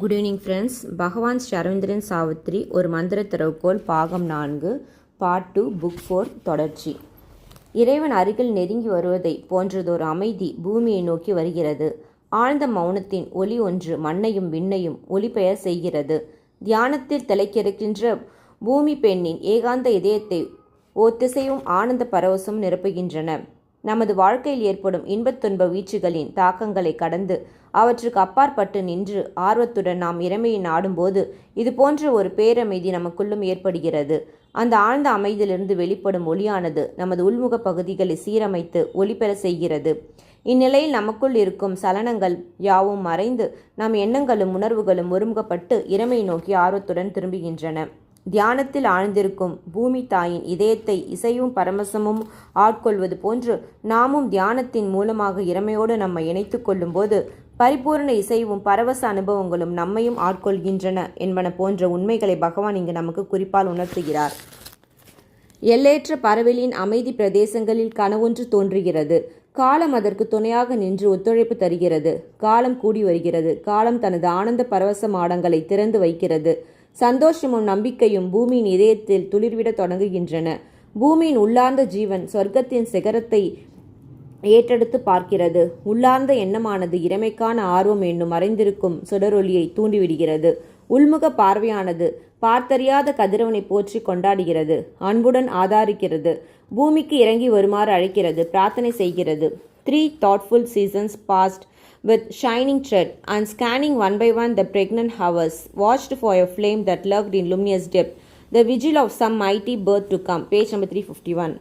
Good evening friends பகவான் ஷரவிந்திரன் சாவித்ரி ஒரு மந்திர திறவுகோல் பாகம் நான்கு பார்ட் டூ புக் ஃபோர் தொடர்ச்சி. இறைவன் அருகில் நெருங்கி வருவதை போன்றதொரு அமைதி பூமியை நோக்கி வருகிறது. ஆழ்ந்த மௌனத்தின் ஒலி ஒன்று மண்ணையும் விண்ணையும் ஒளிபெயர் செய்கிறது. தியானத்தில் திளைக்கிருக்கின்ற பூமி பெண்ணின் ஏகாந்த இதயத்தை ஒத்திசையும் ஆனந்த பரவசம் நிரப்புகின்றன. நமது வாழ்க்கையில் ஏற்படும் இன்பத் துன்ப வீச்சுகளின் தாக்கங்களை கடந்து அவற்றுக்கு அப்பாற்பட்டு நின்று ஆர்வத்துடன் நாம் இறைமையை நாடும்போது இது போன்ற ஒரு பேரமைதி நமக்குள்ளும் ஏற்படுகிறது. அந்த ஆழ்ந்த அமைதியிலிருந்து வெளிப்படும் ஒளியானது நமது உள்முக பகுதிகளை சீரமைத்து ஒளிபெற செய்கிறது. இந்நிலையில் நமக்குள் இருக்கும் சலனங்கள் யாவும் மறைந்து நம் எண்ணங்களும் உணர்வுகளும் ஒருமுகப்பட்டு இறைமை நோக்கி ஆர்வத்துடன் திரும்புகின்றன. தியானத்தில் ஆழ்ந்திருக்கும் பூமி தாயின் இதயத்தை இசையும் பரமசமும் ஆட்கொள்வது போன்று நாமும் தியானத்தின் மூலமாக இறமையோடு நம்மை இணைத்து கொள்ளும்போது பரிபூர்ண இசைவும் பரவச அனுபவங்களும் நம்மையும் ஆட்கொள்கின்றன என்பன போன்ற உண்மைகளை பகவான் இங்கு நமக்கு குறிப்பால் உணர்த்துகிறார். எல்லையற்ற பறவைகளின் அமைதி பிரதேசங்களில் கனவொன்று தோன்றுகிறது. காலம் அதற்கு துணையாக நின்று ஒத்துழைப்பு தருகிறது. காலம் கூடி வருகிறது. காலம் தனது ஆனந்த பரவச மாடங்களை திறந்து வைக்கிறது. சந்தோஷமும் நம்பிக்கையும் பூமியின் இதயத்தில் துளிர்விடத் தொடங்குகின்றன. பூமியின் உள்ளார்ந்த ஜீவன் சொர்க்கத்தின் சிகரத்தை ஏற்றெடுத்து பார்க்கிறது. உள்ளார்ந்த எண்ணமானது இறைமைக்கான ஆர்வம் என்னும் மறைந்திருக்கும் சுடரொலியை தூண்டிவிடுகிறது. உள்முக பார்வையானது பார்த்தறியாத கதிரவனை போற்றி கொண்டாடுகிறது. அன்புடன் ஆதாரிக்கிறது. பூமிக்கு இறங்கி வருமாறு அழைக்கிறது. பிரார்த்தனை செய்கிறது. Three thoughtful seasons passed with shining tread, and scanning one by one the pregnant hours, watched for a flame that lurked in luminous depth, the vigil of some mighty birth to come. Page number 351.